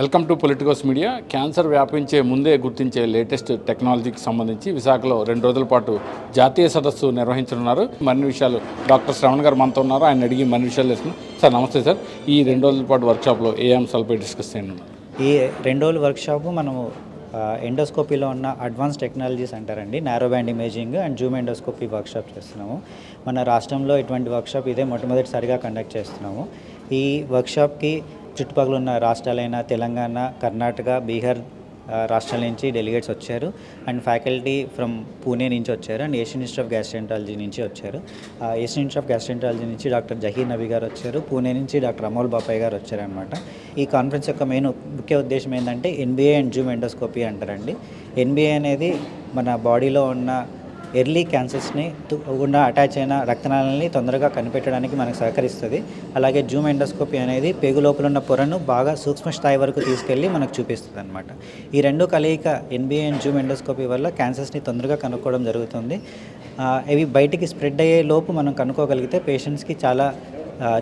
Welcome to politicos media. Cancer వ్యాపించే ముందే గుర్తించే లేటెస్ట్ టెక్నాలజీకి సంబంధించి విశాఖలో రెండు రోజుల పాటు జాతీయ సదస్సు నిర్వహించనున్నారు. మరిన్ని విషయాలు డాక్టర్ శ్రవణ్ గారు మనతో ఉన్నారు. ఆయన అడిగి మరిన్ని విషయాలు తెలుసుకున్నాం సార్ నమస్తే సార్. ఈ రెండు రోజుల పాటు వర్క్షాప్లో ఏ అంశాలపై డిస్కస్ చేయనున్నారు? ఈ రెండు రోజుల వర్క్షాప్ మనము ఎండోస్కోపీలో ఉన్న అడ్వాన్స్ టెక్నాలజీస్ అంటారండి narrow band imaging and zoom endoscopy workshop చేస్తున్నాము. మన రాష్ట్రంలో ఇటువంటి వర్క్షాప్ ఇదే మొట్టమొదటిసారిగా కండక్ట్ చేస్తున్నాము. ఈ వర్క్షాప్కి చుట్టుపక్కల ఉన్న రాష్ట్రాలైన తెలంగాణ కర్ణాటక బీహార్ రాష్ట్రాల నుంచి డెలిగేట్స్ వచ్చారు. అండ్ ఫ్యాకల్టీ ఫ్రమ్ పూణే నుంచి వచ్చారు. And Asian institute of gastroenterology నుంచి వచ్చారు. ఆ, ఏషియన్ ఇన్స్టిట్యూట్ ఆఫ్ గ్యాస్ట్రెంటాలజీ నుంచి డాక్టర్ జహీర్ నబీ గారు వచ్చారు. పూణే నుంచి డాక్టర్ అమోల్ బాపాయ్ గారు వచ్చారనమాట ఈ కాన్ఫరెన్స్ యొక్క మెయిన్ ముఖ్య ఉద్దేశం ఏంటంటే ఎన్బిఏ అండ్ జూమ్ ఎండోస్కోపీ అంటారండి. ఎన్బిఏ అనేది మన బాడీలో ఉన్న ఎర్లీ క్యాన్సర్స్ని గుండా అటాచ్ అయిన రక్తనాళాలని తొందరగా కనిపెట్టడానికి మనకు సహకరిస్తుంది. అలాగే జూమ్ ఎండోస్కోపీ అనేది పేగు లోపల ఉన్న పొరను బాగా సూక్ష్మ స్థాయి వరకు తీసుకెళ్ళి మనకు చూపిస్తుంది అనమాట ఈ రెండు కలయిక ఎన్బిఏ అండ్ జూమ్ ఎండోస్కోపీ వల్ల క్యాన్సర్స్ని తొందరగా కనుక్కోవడం జరుగుతుంది. ఇవి బయటికి స్ప్రెడ్ అయ్యే లోపు మనం కనుక్కోగలిగితే పేషెంట్స్కి చాలా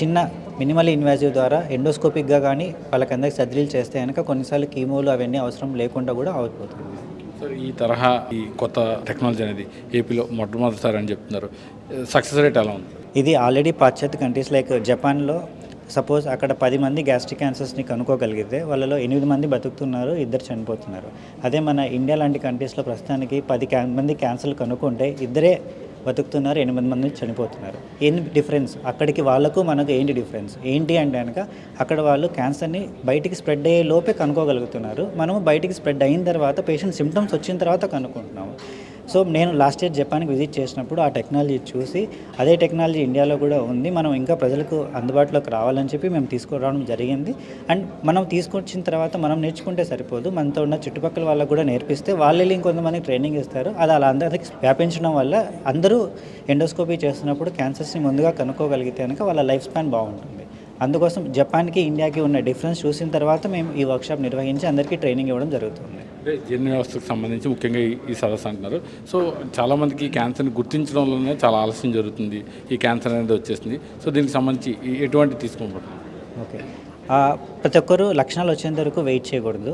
చిన్న మినిమల్ ఇన్వాజివ్ ద్వారా ఎండోస్కోపిక్గా కానీ వాళ్ళకందరికి సర్జరీలు చేస్తే కనుక కొన్నిసార్లు కీమోలు అవన్నీ అవసరం లేకుండా కూడా అయిపోతుంది సార్ ఈ తరహా ఈ కొత్త టెక్నాలజీ అనేది ఏపీలో మొట్టమొదటిసారి అని చెప్తున్నారు. సక్సెస్ రేట్ ఎలా ఉంది? ఇది ఆల్రెడీ పాశ్చాత్య కంట్రీస్ లైక్ జపాన్లో సపోజ్ అక్కడ పది మంది గ్యాస్ట్రిక్ క్యాన్సర్స్ని కనుక్కోగలిగితే వాళ్ళలో ఎనిమిది మంది బతుకుతున్నారు ఇద్దరు చనిపోతున్నారు. అదే మన ఇండియా లాంటి కంట్రీస్లో ప్రస్తుతానికి పది క్యా మంది క్యాన్సర్లు కనుక్కుంటే ఇద్దరే బతుకుతున్నారు ఎనిమిది మంది చనిపోతున్నారు. ఏంటి డిఫరెన్స్? అక్కడికి వాళ్ళకు మనకు ఏంటి డిఫరెన్స్? ఏంటి అంటే కనుక అక్కడ వాళ్ళు క్యాన్సర్ని బయటికి స్ప్రెడ్ అయ్యే లోపే కనుక్కోగలుగుతున్నారు. మనము బయటికి స్ప్రెడ్ అయిన తర్వాత పేషెంట్ సిమ్టమ్స్ వచ్చిన తర్వాత కనుక్కుంటున్నాము. సో నేను లాస్ట్ ఇయర్ జపాన్కి విజిట్ చేసినప్పుడు ఆ టెక్నాలజీ చూసి అదే టెక్నాలజీ ఇండియాలో కూడా ఉంది మనం ఇంకా ప్రజలకు అందుబాటులోకి రావాలని చెప్పి మేము తీసుకురావడం జరిగింది. అండ్ మనం తీసుకొచ్చిన తర్వాత మనం నేర్చుకుంటే సరిపోదు మనతో ఉన్న చుట్టుపక్కల వాళ్ళకు కూడా నేర్పిస్తే వాళ్ళు వెళ్ళి ఇంకొంతమంది ట్రైనింగ్ ఇస్తారు. అది అలా అందరికి వ్యాపించడం వల్ల అందరూ ఎండోస్కోపీ చేస్తున్నప్పుడు క్యాన్సర్స్ని ముందుగా కనుక్కోగలిగితే కనుక వాళ్ళ లైఫ్ స్పాన్ బాగుంటుంది. అందుకోసం జపాన్కి ఇండియాకి ఉన్న డిఫరెన్స్ చూసిన తర్వాత మేము ఈ వర్క్షాప్ నిర్వహించి అందరికీ ట్రైనింగ్ ఇవ్వడం జరుగుతుంది. అంటే జీర్ణ వ్యవస్థకు సంబంధించి ముఖ్యంగా ఈ- ఈ సదస్సు అంటున్నారు. సో చాలామందికి క్యాన్సర్ని గుర్తించడంలోనే చాలా ఆలస్యం జరుగుతుంది. ఈ క్యాన్సర్ అనేది వచ్చేసింది. సో దీనికి సంబంధించి ఈ- ఎటువంటి తీసుకోబడుతుంది ఓకే. ప్రతి ఒక్కరూ లక్షణాలు వచ్చేంత వరకు వెయిట్ చేయకూడదు.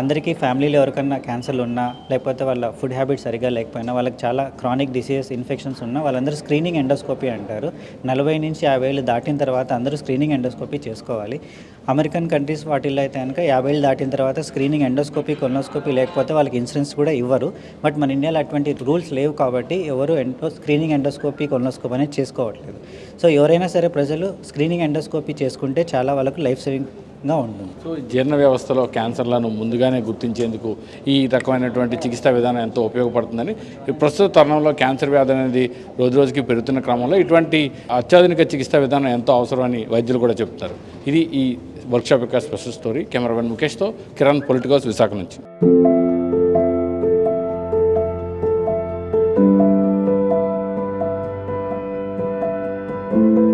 అందరికీ ఫ్యామిలీలో ఎవరికన్నా క్యాన్సర్లు ఉన్నా లేకపోతే వాళ్ళ ఫుడ్ హ్యాబిట్ సరిగా లేకపోయినా వాళ్ళకి చాలా క్రానిక్ డిసీజెస్ ఇన్ఫెక్షన్స్ ఉన్నా వాళ్ళందరూ స్క్రీనింగ్ ఎండోస్కోపీ అంటారు. నలభై నుంచి యాభై ఏళ్ళు దాటిన తర్వాత అందరూ స్క్రీనింగ్ ఎండోస్కోపీ చేసుకోవాలి. అమెరికన్ కంట్రీస్ వాటిల్లో అయితే కనుక యాభై ఏళ్ళు దాటిన తర్వాత స్క్రీనింగ్ ఎండోస్కోపీ కొలనోస్కోపీ లేకపోతే వాళ్ళకి ఇన్సూరెన్స్ కూడా ఇవ్వరు. బట్ మన ఇండియాలో అటువంటి రూల్స్ లేవు కాబట్టి ఎవరు ఎండో స్క్రీనింగ్ ఎండోస్కోపీ కొలనోస్కోపీ అనేది చేసుకోవట్లేదు. సో ఎవరైనా సరే ప్రజలు స్క్రీనింగ్ ఎండోస్కోపీ చేసుకుంటే చాలా వాళ్ళకు లైఫ్ సేవింగ్ ఉంటుంది. సో జీర్ణ వ్యవస్థలో క్యాన్సర్లను ముందుగానే గుర్తించేందుకు ఈ రకమైనటువంటి చికిత్సా విధానం ఎంతో ఉపయోగపడుతుందని ప్రస్తుత తరుణంలో క్యాన్సర్ వ్యాధి అనేది రోజు రోజుకి పెరుగుతున్న క్రమంలో ఇటువంటి అత్యాధునిక చికిత్సా విధానం ఎంతో అవసరమని వైద్యులు కూడా చెప్తారు. ఇది ఈ వర్క్షాప్ యొక్క స్పెషల్ స్టోరీ కెమెరామెన్ ముఖేష్తో కిరణ్ పొలిటికల్స్ విశాఖ నుంచి. Please